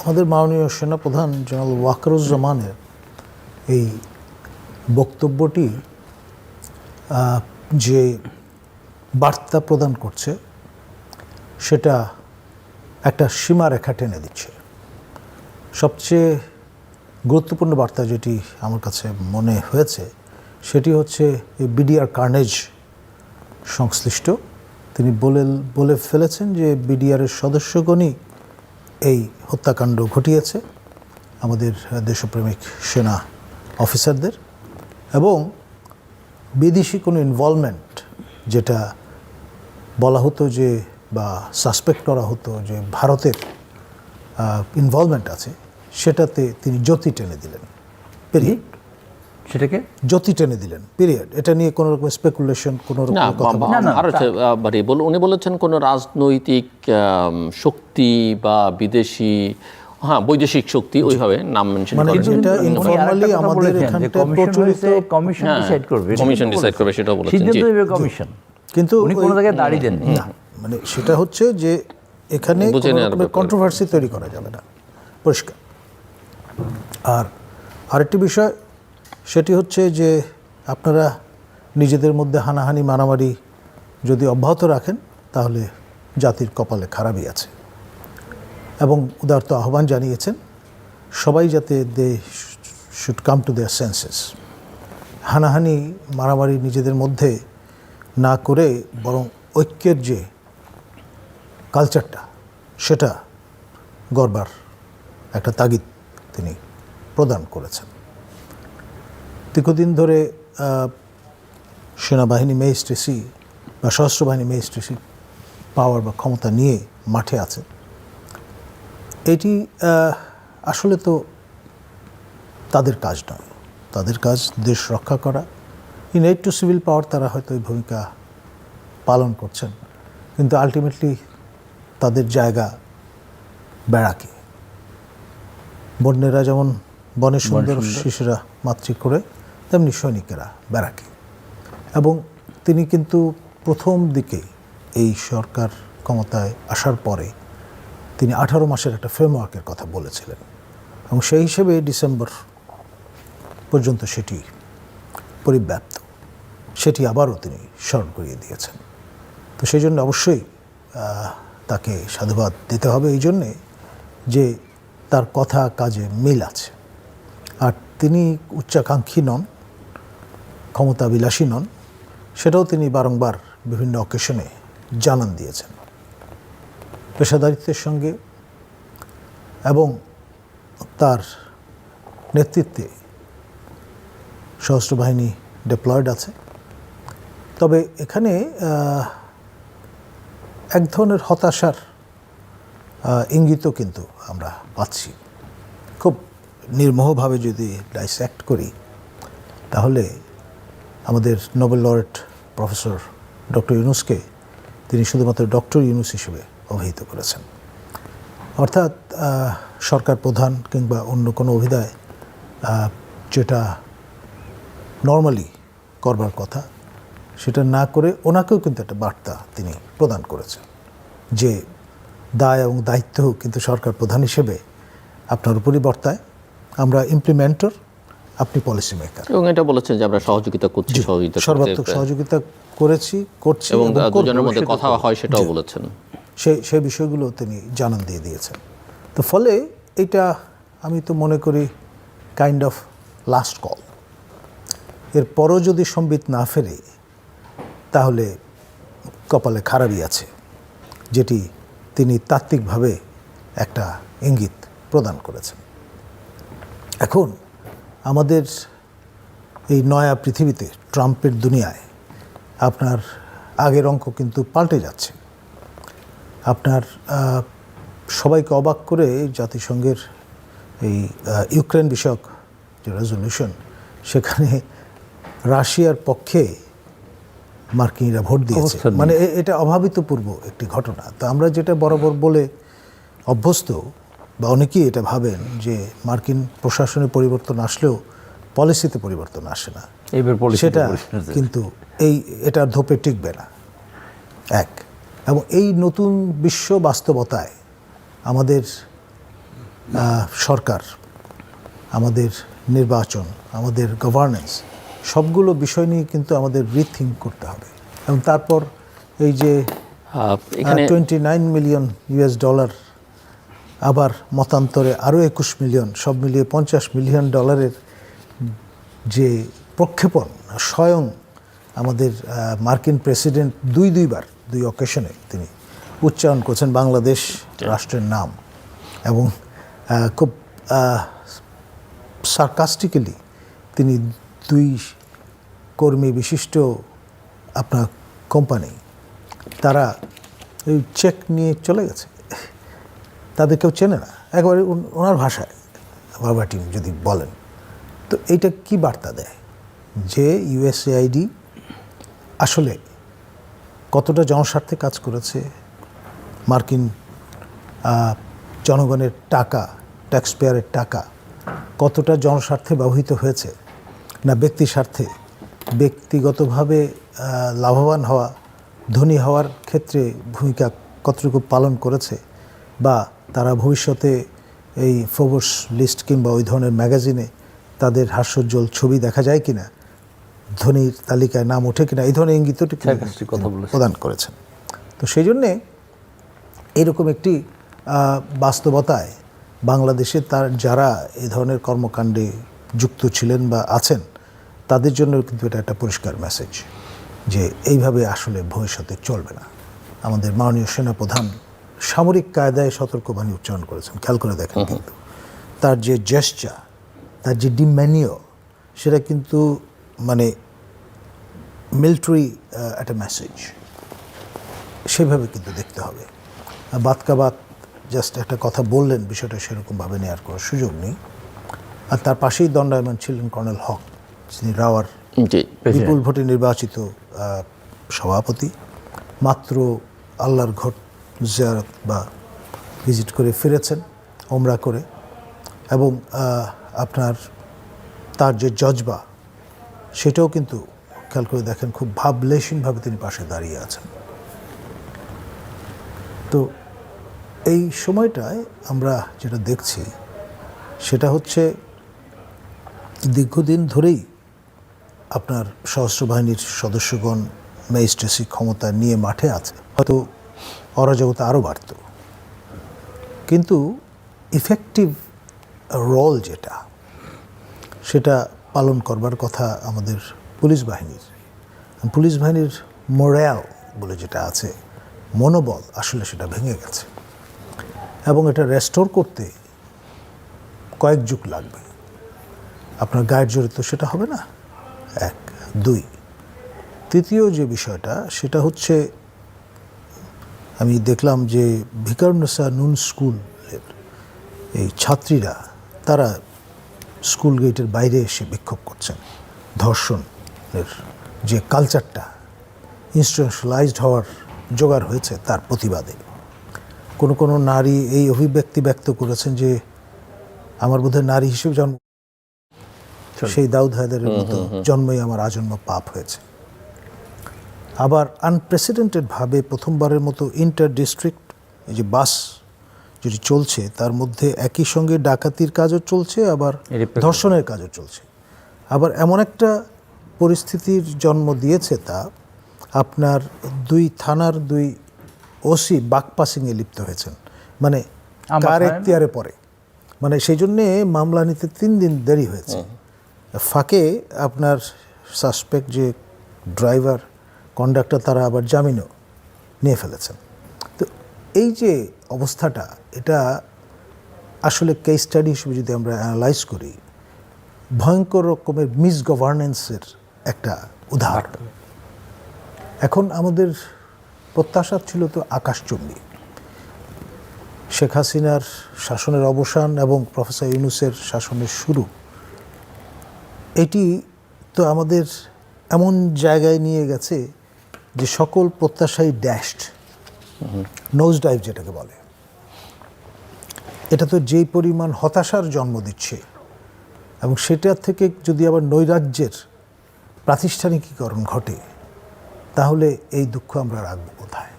আমাদের মাননীয় সেনাপ্রধান জেনারেল ওয়াকারুজ্জামানের এই বক্তব্যটি যে বার্তা প্রদান করছে, সেটা একটা সীমারেখা টেনে দিচ্ছে। সবচেয়ে গুরুত্বপূর্ণ বার্তা যেটি আমার কাছে মনে হয়েছে, সেটি হচ্ছে এই বিডিআর কার্নেজ সংশ্লিষ্ট। তিনি বলে বলে ফেলেছেন যে বিডিআরের সদস্যগণই এই হত্যাকাণ্ড ঘটিয়েছে আমাদের দেশপ্রেমিক সেনা অফিসারদের এবং বিদেশি কোনো ইনভলভমেন্ট যেটা বলা হতো যে বা সাসপেক্ট করা হতো যে ভারতের ইনভলভমেন্ট আছে, সেটাতে তিনি জ্যোতি টেনে দিলেন। পিরিয়ড সেটাকে? জ্যোতি টেনে দিলেন পিরিয়ড এটা নিয়ে কোনো রকম স্পেকুলেশন কোনো রকম না না, না, আরও হচ্ছে, আহ, বাড়ি বল উনি বলেছেন কোন রাজনৈতিক শক্তি বা বিদেশি হ্যাঁ বৈদেশিক শক্তি ওইভাবে নাম মেনশন মানে এটা কথা আমাদের এখানটা কমিশন প্রচলিত কমিশন হ্যাঁ, ডিসাইড করবে। কমিশন কিন্তু করবে, সেটাও বলেছেন, সিদ্ধান্ত জি। নেবে কমিশন কিন্তু উনি কোনো জায়গায় দাঁড়িয়ে দেন না মানে সেটা হচ্ছে যে এখানে। কন্ট্রোভার্সি তৈরি করা যাবে না। পরিষ্কার। আর আরেকটি বিষয় সেটি হচ্ছে যে আপনারা নিজেদের মধ্যে হানাহানি, মারামারি যদি অব্যাহত রাখেন, তাহলে জাতির কপালে খারাপই আছে। এবং উদারত আহ্বান জানিয়েছেন, সবাই যাতে they should come to their senses. হানাহানি, মারামারি নিজেদের মধ্যে না করে বরং ঐক্যের যে কালচারটা, সেটা গড়বার একটা তাগিদ তিনি প্রদান করেছেন। দীর্ঘদিন ধরে সেনাবাহিনী মেজিস্ট্রেসি বা সশস্ত্র বাহিনী মেজিস্ট্রেসি পাওয়ার বা ক্ষমতা নিয়ে মাঠে আছে। এটি আসলে তো তাদের কাজ নয়। তাদের কাজ দেশ রক্ষা করা। In aid to civil power তারা হয়তো এই ভূমিকা পালন করছেন। কিন্তু আলটিমেটলি তাদের জায়গা বেড়াকে। বন্যেরা যেমন বনে সুন্দর। শিশুরা মাতৃ করে তেমনি সৈনিকেরা ব্যারাকে। এবং তিনি কিন্তু প্রথম দিকে এই সরকার ক্ষমতায় আসার পরে তিনি আঠারো মাসের একটা ফ্রেমওয়ার্কের কথা বলেছিলেন। এবং সেই হিসেবে ডিসেম্বর পর্যন্ত সেটি পরিব্যাপ্ত। সেটি আবারও তিনি স্মরণ করিয়ে দিয়েছেন। তো সেই জন্য অবশ্যই তাকে সাধুবাদ দিতে হবে এই জন্যে যে তার কথা কাজে মিল আছে। আর তিনি উচ্চাকাঙ্ক্ষী নন। ক্ষমতাবিলাসী নন, সেটাও তিনি বারংবার বিভিন্ন অকেশনে জানান দিয়েছেন। পেশাদারিত্বের সঙ্গে এবং তার নেতৃত্বে সশস্ত্র বাহিনী ডেপ্লয়েড আছে। তবে এখানে এক ধরনের হতাশার ইঙ্গিতও কিন্তু আমরা পাচ্ছি। খুব নির্মোহভাবে যদি ডাইসেক্ট করি, তাহলে আমাদের নোবেল লরেট প্রফেসর ডক্টর ইউনুসকে তিনি শুধুমাত্র ডক্টর ইউনুস হিসেবে অভিহিত করেছেন। অর্থাৎ সরকার প্রধান কিংবা অন্য কোনো অভিধায় যেটা নর্মালি করবার কথা, সেটা না করে ওনাকেও কিন্তু একটা বার্তা তিনি প্রদান করেছেন যে দায় এবং দায়িত্ব কিন্তু সরকার প্রধান হিসেবে আপনার উপরই বর্তায়। আমরা ইমপ্লিমেন্টর আপনি পলিসি মেকার এবং এটা বলেছেন যে আমরা সহযোগিতা করছি সহযোগিতা সর্বাত্মক সহযোগিতা করেছি করছি এবং দুজনের মধ্যে কথা হয় সেটাও বলেছেন। সেই সেই বিষয়গুলো তিনি জানান দিয়ে দিয়েছেন। তো ফলে এটা আমি তো মনে করি কাইন্ড অফ লাস্ট কল এর এরপরও যদি সম্বিত না ফেরে তাহলে কপালে খারাপই আছে যেটি তিনি তাত্ত্বিকভাবে একটা ইঙ্গিত প্রদান করেছেন। এখন আমাদের এই নয়া পৃথিবীতে ট্রাম্পের দুনিয়ায় আপনার আগের অঙ্ক কিন্তু পাল্টে যাচ্ছে। আপনার সবাইকে অবাক করে জাতিসংঘের এই ইউক্রেন বিষয়ক যে রেজলিউশন সেখানে রাশিয়ার পক্ষে মার্কিনরা ভোট দিয়েছে। মানে এটা অভাবিতপূর্ব একটি ঘটনা। তো আমরা যেটা বরাবর বলে অভ্যস্ত বা অনেকেই এটা ভাবেন যে মার্কিন প্রশাসনে পরিবর্তন আসলেও পলিসিতে পরিবর্তন আসে না। এবার সেটা কিন্তু এই এটার ধোপে টিকবে না। এক এবং এই নতুন বিশ্ব বাস্তবতায় আমাদের সরকার আমাদের নির্বাচন আমাদের গভর্নেন্স সবগুলো বিষয় নিয়ে কিন্তু আমাদের রিথিঙ্ক করতে হবে। এবং তারপর এই যে twenty nine million US dollar আবার মতান্তরে আরও একুশ মিলিয়ন সব মিলিয়ে পঞ্চাশ মিলিয়ন ডলারের যে প্রক্ষেপণ স্বয়ং আমাদের মার্কিন প্রেসিডেন্ট দুই দুইবার দুই অকেশনে তিনি উচ্চারণ করছেন বাংলাদেশ রাষ্ট্রের নাম এবং খুব সার্কাস্টিক্যালি তিনি দুই কর্মী বিশিষ্ট আপনার কোম্পানি তারা ওই চেক নিয়ে চলে গেছে। তাদের কেউ চেনে না। একবারে ওনার ভাষায় ভার্বাটিম যদি বলেন। তো এইটা কি বার্তা দেয়? যে ইউএসএআইডি আসলে কতটা জনস্বার্থে কাজ করেছে, মার্কিন জনগণের টাকা ট্যাক্স পেয়ারের টাকা, কতটা জনস্বার্থে ব্যবহৃত হয়েছে, না ব্যক্তি স্বার্থে? ব্যক্তিগতভাবে লাভবান হওয়া, ধনী হওয়ার ক্ষেত্রে ভূমিকা কতটুকু পালন করেছে বা তারা ভবিষ্যতে এই ফোবর্স লিস্ট কিংবা ওই ধরনের ম্যাগাজিনে তাদের হাস্যোজ্জ্বল ছবি দেখা যায় কিনা ধনীর তালিকায় নাম ওঠে কিনা এই ধরনের ইঙ্গিতটি প্রদান করেছেন। তো সেই জন্যে এরকম একটি বাস্তবতায় বাংলাদেশে তার যারা এই ধরনের কর্মকাণ্ডে যুক্ত ছিলেন বা আছেন তাদের জন্য কিন্তু এটা একটা পরিষ্কার মেসেজ যে এইভাবে আসলে ভবিষ্যতে চলবে না। আমাদের মাননীয় সেনাপ্রধান সামরিক কায়দায় সতর্কবাণী উচ্চারণ করেছেন। খেয়াল করে দেখেন কিন্তু। তার যে জেস্চা তার যে ডিম্যানিও সেটা কিন্তু মানে মিলিটারি একটা মেসেজ সেভাবে কিন্তু দেখতে হবে। আর বাদ কাবাত জাস্ট একটা কথা বললেন বিষয়টা সেরকমভাবে নেওয়ার কোনো সুযোগ নেই। আর তার পাশেই দণ্ডায়মান ছিলেন কর্নেল হক যিনি রাওয়ার বিপুল ভোটে নির্বাচিত সভাপতি। মাত্র আল্লাহর ঘট জিয়ারত বা ভিজিট করে ফিরেছেন ওমরা করে এবং আপনার তার যে জজবা, সেটাও কিন্তু খেয়াল করে দেখেন খুব ভাবলেশীনভাবে তিনি পাশে দাঁড়িয়ে আছেন। তো এই সময়টায় আমরা যেটা দেখছি, সেটা হচ্ছে দীর্ঘদিন ধরেই আপনার সশস্ত্র বাহিনীর সদস্যগণ ম্যাজিস্ট্রেসি ক্ষমতা নিয়ে মাঠে আছে। হয়তো অরাজকতা আরও বাড়ত। কিন্তু ইফেক্টিভ রোল যেটা, সেটা পালন করবার কথা আমাদের পুলিশ বাহিনীর। পুলিশ বাহিনীর মোরাল বলে যেটা আছে, মনোবল আসলে সেটা ভেঙে গেছে। এবং এটা রেস্টোর করতে কয়েক যুগ লাগবে। আপনার গায়ের জোরে তো সেটা হবে না? এক, দুই। তৃতীয় যে বিষয়টা, সেটা হচ্ছে আমি দেখলাম যে ভিকারুন্নেসা নুন স্কুলের এই ছাত্রীরা তারা স্কুল গেটের বাইরে এসে বিক্ষোভ করছেন। ধর্ষণের যে কালচারটা ইনস্টিটিউশনালাইজড হওয়ার জোগাড় হয়েছে তার প্রতিবাদে। কোনো কোনো নারী এই অভিব্যক্তি ব্যক্ত করেছেন যে আমার বোধহয় নারী হিসেবে জন্ম সেই দাউদ হায়দারের মতো জন্মই আমার আজন্ম পাপ হয়েছে। আবার আনপ্রেসিডেন্টেডভাবে প্রথমবারের মতো ইন্টার ডিস্ট্রিক্ট এই যে বাস যেটি চলছে তার মধ্যে একই সঙ্গে ডাকাতির কাজও চলছে আবার ধর্ষণের কাজও চলছে। আবার এমন একটা পরিস্থিতির জন্ম দিয়েছে তা আপনার দুই থানার দুই ওসি বাকপাসিংয়ে লিপ্ত হয়েছেন। মানে কার? এখতিয়ারে পড়ে। মানে সেই জন্যে মামলা নিতে তিন দিন দেরি হয়েছে। ফাঁকে আপনার সাসপেক্ট যে ড্রাইভার কন্ডাক্টর তারা আবার জামিনও নিয়ে ফেলেছেন। তো এই যে অবস্থাটা, এটা আসলে কেস স্টাডি হিসেবে যদি আমরা অ্যানালাইজ করি, ভয়ঙ্কর রকমের মিস গভর্নেন্সের একটা উদাহরণ। এখন আমাদের প্রত্যাশা ছিল তো আকাশচুম্বী শেখ হাসিনার শাসনের অবসান এবং প্রফেসর ইউনুসের শাসনের শুরু। এটি তো আমাদের এমন জায়গায় নিয়ে গেছে যে সকল প্রত্যাশাই ড্যাশড নোজ ডাইভ যেটাকে বলে এটা তো যেই পরিমাণ হতাশার জন্ম দিচ্ছে, এবং সেটার থেকে যদি আবার নৈরাজ্যের প্রাতিষ্ঠানিকীকরণ ঘটে, তাহলে এই দুঃখ আমরা রাখব কোথায়?